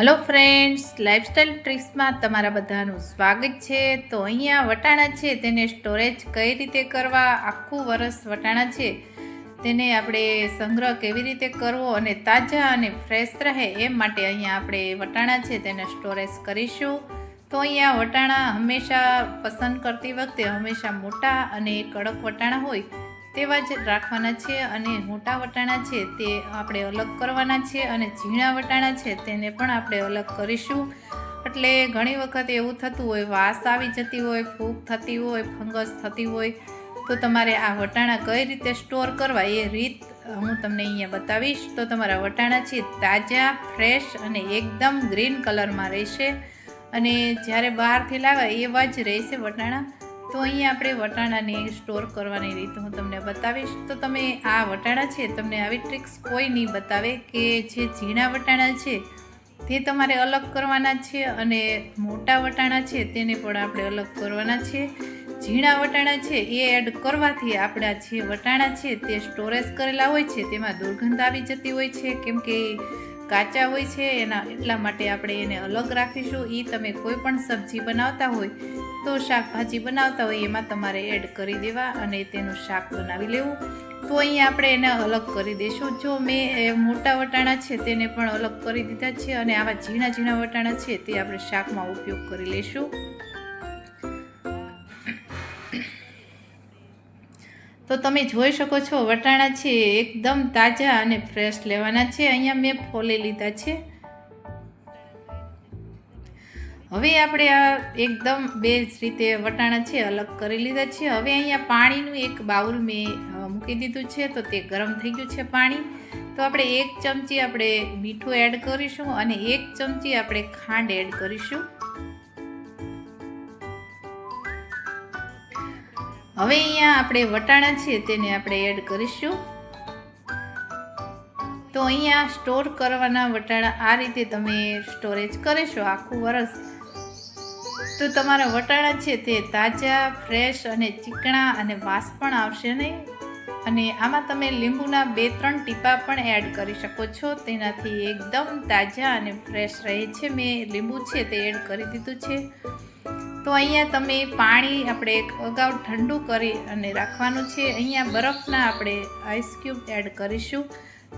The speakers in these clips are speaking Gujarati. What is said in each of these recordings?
હલો ફ્રેન્ડ્સ લાઇફસ્ટાઈલ ટ્રીક્સમાં તમારા બધાનું સ્વાગત છે. તો અહીંયા વટાણા છે, તેને સ્ટોરેજ કઈ રીતે કરવા? આખું વરસ વટાણા છે. તેને આપણે સંગ્રહ કેવી રીતે કરવો અને તાજા અને ફ્રેશ રહે એ માટે અહીંયા આપણે વટાણા છે, તેને સ્ટોરેજ કરીશું. તો અહીંયા વટાણા હંમેશા પસંદ કરતી વખતે હંમેશા મોટા અને કડક વટાણા હોય. તેવા જ રાખવાના છે અને મોટા વટાણા છે તે આપણે અલગ કરવાના છે અને ઝીણા વટાણા છે તેને પણ આપણે અલગ કરીશું. એટલે ઘણી વખત એવું થતું હોય, વાસ આવી જતી હોય, ફૂગ થતી હોય, ફંગસ થતી હોય, તો તમારે આ વટાણા કઈ રીતે સ્ટોર કરવા એ રીત હું તમને અહીંયા બતાવીશ. તો તમારા વટાણા છે તાજા, ફ્રેશ અને એકદમ ગ્રીન કલરમાં રહેશે. અને જ્યારે બહારથી લાવે એવા જ રહેશે વટાણા. તો અહીંયા આપણે વટાણાને સ્ટોર કરવાની રીત હું તમને બતાવીશ. તો તમે આ વટાણા છે, તમને આવી ટ્રિક્સ કોઈ નહીં બતાવે કે જે ઝીણા વટાણા છે, તે તમારે અલગ કરવાના છે અને મોટા વટાણા છે, તેને પણ આપણે અલગ કરવાના છે. ઝીણા વટાણા છે, એ એડ કરવાથી આપણા જે વટાણા છે, તે સ્ટોરેજ કરેલા હોય છે, તેમાં દુર્ગંધ આવી જતી હોય છે, કેમ કે કાચા હોય છે, એના એટલા માટે આપણે એને અલગ રાખીશું. એ તમે કોઈ પણ સબ્જી બનાવતા હોય તો શાકભાજી બનાવતા હોય એમાં તમારે એડ કરી દેવા અને તેનું શાક બનાવી લેવું. તો અહીંયા આપણે એને અલગ કરી દઈશું જો મેં મોટા વટાણા છે તેને પણ અલગ કરી દીધા છે અને આવા ઝીણા ઝીણા વટાણા છે તે આપણે શાકમાં ઉપયોગ કરી લઈશું તો તમે જોઈ શકો છો વટાણા છે એકદમ તાજા અને ફ્રેશ લેવાના છે. અહીંયા મેં ફોલી લીધા છે. હવે આપણે આ એકદમ બે રીતે વટાણા છે, અલગ કરી લીધા છે. હવે અહીંયા પાણીનું એક બાઉલ મેં મૂકી દીધું છે, તો તે ગરમ થઈ ગયું છે પાણી. તો આપણે એક ચમચી આપણે મીઠું એડ કરીશું અને એક ચમચી આપણે ખાંડ એડ કરીશું. હવે અહીંયા આપણે વટાણા છે, તેને આપણે એડ કરીશું. તો અહીંયા સ્ટોર કરવાના વટાણા આ રીતે તમે સ્ટોરેજ કરીશો આખું વરસ. તો તમારા વટાણા છે તે તાજા ફ્રેશ અને ચીકણા અને વાસ પણ આવશે નહીં? અને આમાં તમે લીંબુના બે, ત્રણ ટીપા પણ એડ કરી શકો છો. તેનાથી એકદમ તાજા અને ફ્રેશ રહે છે. મેં લીંબુ છે તે એડ કરી દીધું છે. તો અહીંયા તમે પાણી આપણે અગાઉ ઠંડુ કરી અને રાખવાનું છે. અહીંયા બરફના આપણે આઈસ ક્યુબ એડ કરીશું.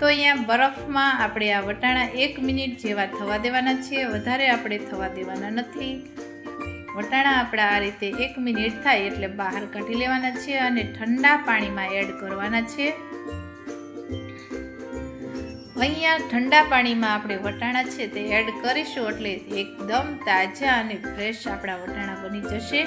તો અહીંયા બરફમાં આપણે આ વટાણા એક મિનિટ જેવા થવા દેવાના છે. વધારે આપણે થવા દેવાના નથી. વટાણા આપણા આ રીતે એક મિનિટ થાય એટલે બહાર કાઢી લેવાના છે અને ઠંડા પાણીમાં એડ કરવાના છે. અહીંયા ઠંડા પાણીમાં આપણે વટાણા છે તે એડ કરીશું એટલે એકદમ તાજા અને ફ્રેશ આપણા વટાણા બની જશે.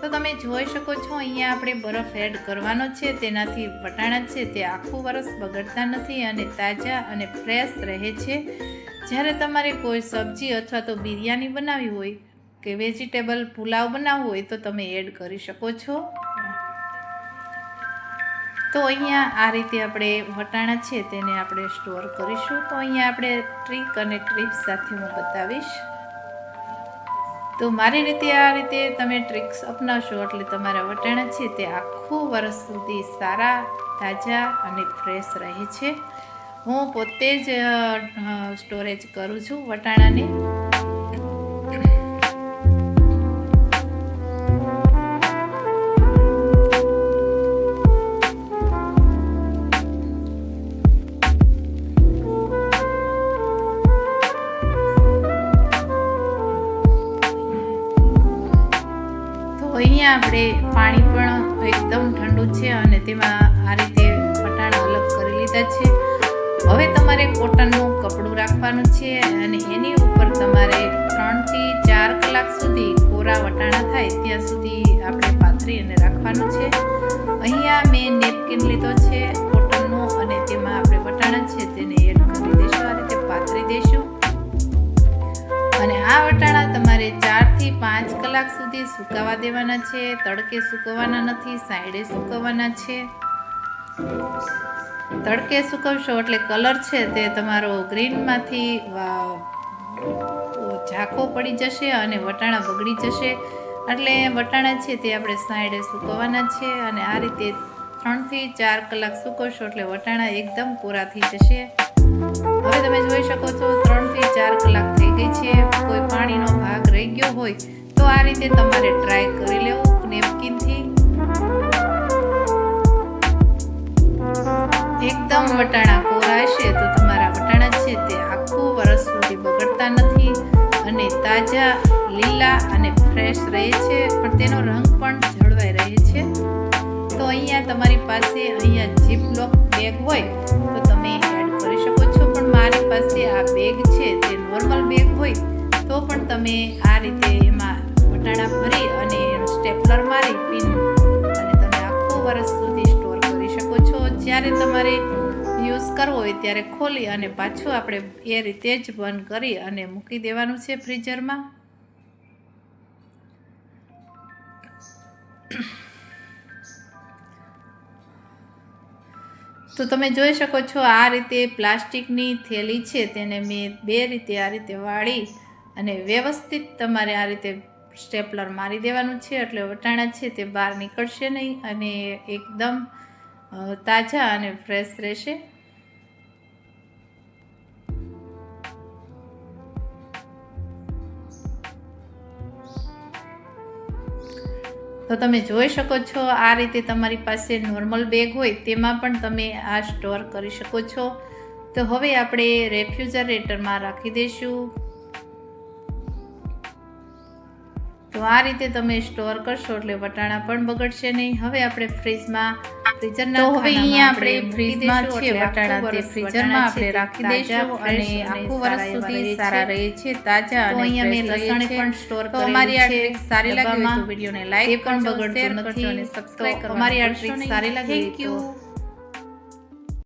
તો તમે જોઈ શકો છો અહીંયા આપણે બરફ એડ કરવાનો છે, તેનાથી વટાણા છે તે આખું વરસ બગડતા નથી અને તાજા અને ફ્રેશ રહે છે. જ્યારે તમારે કોઈ સબ્જી અથવા તો બિરયાની બનાવી હોય કે વેજીટેબલ પુલાવ બનાવવો હોય તો તમે એડ કરી શકો છો. તો અહીંયા આ રીતે આપણે વટાણા છે તેને આપણે સ્ટોર કરીશું. તો અહીંયા આપણે ટ્રીક અને ટ્રીપ્સ સાથે હું બતાવીશ. તો મારી રીતે આ રીતે તમે ટ્રિક્સ અપનાવશો એટલે તમારા વટાણા છે તે આખું વર્ષ સુધી સારા, તાજા અને ફ્રેશ રહે છે. હું પોતે જ સ્ટોરેજ કરું છું વટાણાને. આપણે પાણી પણ એકદમ ઠંડુ છે અને તેમાં આ રીતે ફટાણા અલગ કરી લીધા છે. હવે તમારે કોટનનું કપડું રાખવાનું છે અને એની ઉપર તમારે ત્રણથી ચાર કલાક સુધી કોરા વટાણા થાય ત્યાં સુધી આપણે પાથરી અને રાખવાનું છે. અહીંયા મેં નેપકિન લીધો છે કોટનનો અને તેમાં આપણે વટાણા છે તેને એડ કરી દઈશું, આ રીતે પાથરી દઈશું. અને આ વટાણા તમારે પાંચ કલાક સુધી સુકાવા દેવાના છે, તડકે સૂકવવાના નથી, સાઈડે સૂકવવાના છે. તડકે સુકવશો એટલે કલર છે તે તમારો ગ્રીનમાંથી ઝાંખો પડી જશે અને વટાણા બગડી જશે. એટલે વટાણા છે તે આપણે સાઈડે સુકવવાના છે અને આ રીતે ત્રણથી ચાર કલાક સુકવશો એટલે વટાણા એકદમ કોરા થઈ જશે. હવે તમે જોઈ શકો છો, ત્રણથી ચાર કલાક રીતે તમારે ટ્રાય કરી લેવું નેપકિનથી એકદમ વટાણા કોરા હશે તો તમારા વટાણા છે તે આખું વરસ સુધી બગડતા નથી અને તાજા, લીલા અને ફ્રેશ રહે છે, પણ તેનો રંગ પણ જળવાઈ રહે છે. તો અહીંયા તમારી પાસે અહીંયા જીપ લોક બેગ હોય તો તમે એડ કરી શકો છો, પણ મારી પાસે આ બેગ છે, તે નોર્મલ બેગ હોય તો પણ તમે વટાણા ભરી અને સ્ટેપલર મારી પિન અને તમે આખું વર્ષ સુધી સ્ટોર કરી શકો છો. જ્યારે તમારે યુઝ કરવો હોય ત્યારે ખોલી અને પાછું આપણે એ રીતે જ બંધ કરી અને મૂકી દેવાનું છે ફ્રીઝરમાં. તો તમે જોઈ શકો છો આ રીતે પ્લાસ્ટિકની થેલી છે, તેને મેં બે રીતે આ રીતે વાળી અને વ્યવસ્થિત તમારે આ રીતે સ્ટેપલર મારી દેવાનું છે એટલે વટાણા છે તે બહાર નીકળશે નહીં અને એકદમ તાજા અને ફ્રેશ રહેશે. તો તમે જોઈ શકો છો આ રીતે તમારી પાસે નોર્મલ બેગ હોય તેમાં પણ તમે આ સ્ટોર કરી શકો છો. તો હવે આપણે રેફ્રિજરેટરમાં રાખી દઈશું. તો આ રીતે તમે સ્ટોર કરશો એટલે વટાણા પણ બગડશે નહીં. હવે આપણે ફ્રીજમાં ફ્રીઝરના તો હવે અહીંયા આપણે ફ્રીજમાં છે વટાણા તે ફ્રીઝરમાં આપણે રાખી દઈશું અને આખું વર્ષ સુધી સારા રહે છે તાજા અને અહીંયા મેં લસણ પણ સ્ટોર તો કરેલું અમારી આ. ટ્રીક સારી લાગી તો વિડિયોને લાઈક પણ બગડતું નથી. અને સબસ્ક્રાઇબ અમારી અમારી આ ટ્રીક સારી લાગી તો તો